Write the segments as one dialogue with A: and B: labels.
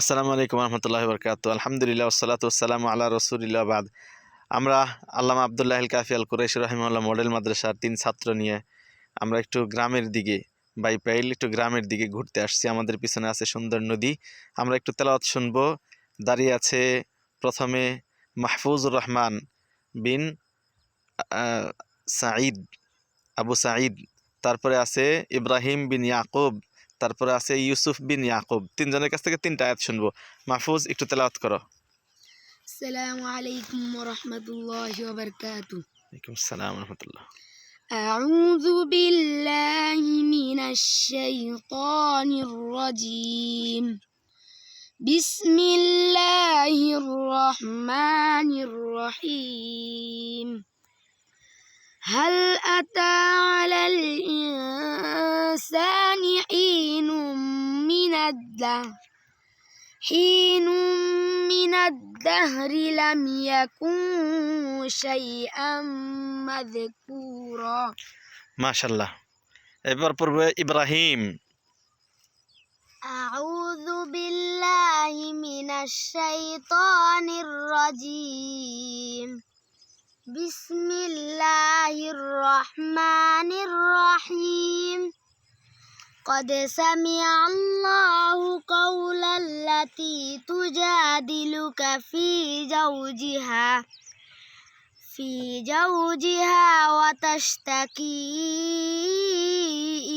A: আসসালামু আলাইকুম রহমতুল্লাহ বরকাত আলহামদুলিল্লাহ ওসালাত ওসালাম আল্লাহ রসুলিল্লাহ বাদ। আমরা আল্লামা আবদুল্লাহ আল কাফি আল কুরাইশ রহিমাল্লাহ মডেল মাদ্রাসার তিন ছাত্র নিয়ে আমরা একটু গ্রামের দিকে, বাই পাইল একটু গ্রামের দিকে ঘুরতে আসছি। আমাদের পিছনে আছে সুন্দর নদী। আমরা একটু তেলাওয়াত শুনব। দাঁড়িয়ে আছে প্রথমে মাহফুজুর রহমান বিন সাঈদ, আবু সাঈদ। তারপরে আছে ইব্রাহিম বিন ইয়াকুব তারপরে আছে ইউসুফ বিন ইয়াকুব তিনজনের কাছ থেকে তিনটা আয়াত শুনবো মাহফুজ একটু তেলাওয়াত করো
B: السلام عليكم ورحمة الله وبركاته
A: ওয়ালাইকুম আসসালাম রহমতুল্লাহ
B: أعوذ بالله من الشيطان الرجيم بسم الله الرحمن الرحيم هل أتى على الإنسان الْإِنْسَانِ حين من الدهر. حين من الدهر لم يكن شيئا مذكورا.
A: ما شاء الله. إبراهيم.
B: أعوذ بالله من الشيطان الرجيم. بسم الله الرحمن الرحيم. قد سمع الله قول التي تجادلك في زوجها في زوجها وتشتكي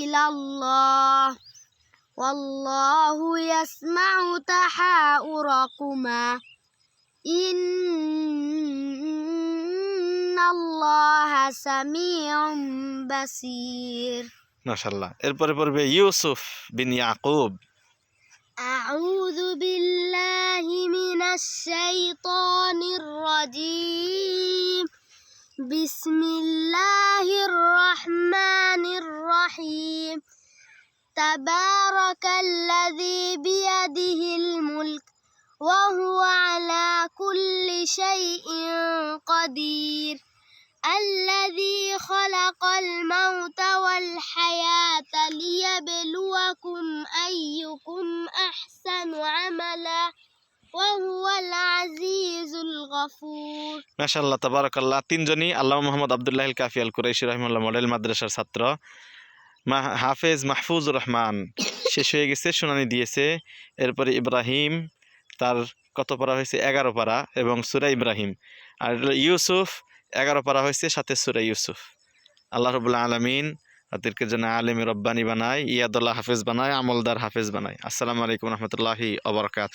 B: إلى الله. والله يسمع تحاوركما. إن الله سميع بصير.
A: মাশাল্লাহ এরপরে পড়বে ইউসুফ বিন ইয়াকুব
B: أعوذ بالله من الشيطان الرجيم بسم الله الرحمن الرحيم تبارك الذي بيده الملك وهو على كل شيء قدير الذي خلق الموت أيكم أحسن عملا وهو العزيز الغفور
A: মাশাল্লাহ তাবারাকাল্লাহ তিনজনই আল্লাহ মোহাম্মদ আবদুল্লাহ আল কাফি আল কুরাইশি রহমাল্লাহ মডেল মাদ্রাসার ছাত্র মা হাফেজ মাহফুজুর রহমান শেষ হয়ে গেছে শুনানি দিয়েছে এরপরে ইব্রাহিম তার কত পারা হয়েছে এগারো পারা এবং সুরা ইব্রাহিম আর হলো ইউসুফ এগারো পারা হয়েছে সাথে সুরা ইউসুফ আল্লাহ রবুল্লা আলমিন তাদেরকে যেন আলিম রব্বানি বানায়, ইয়াদুল্লাহ হাফেজ বানায়, আমলদার হাফেজ বানায়। আসসালামু আলাইকুম রহমতুল্লাহি অবরকাত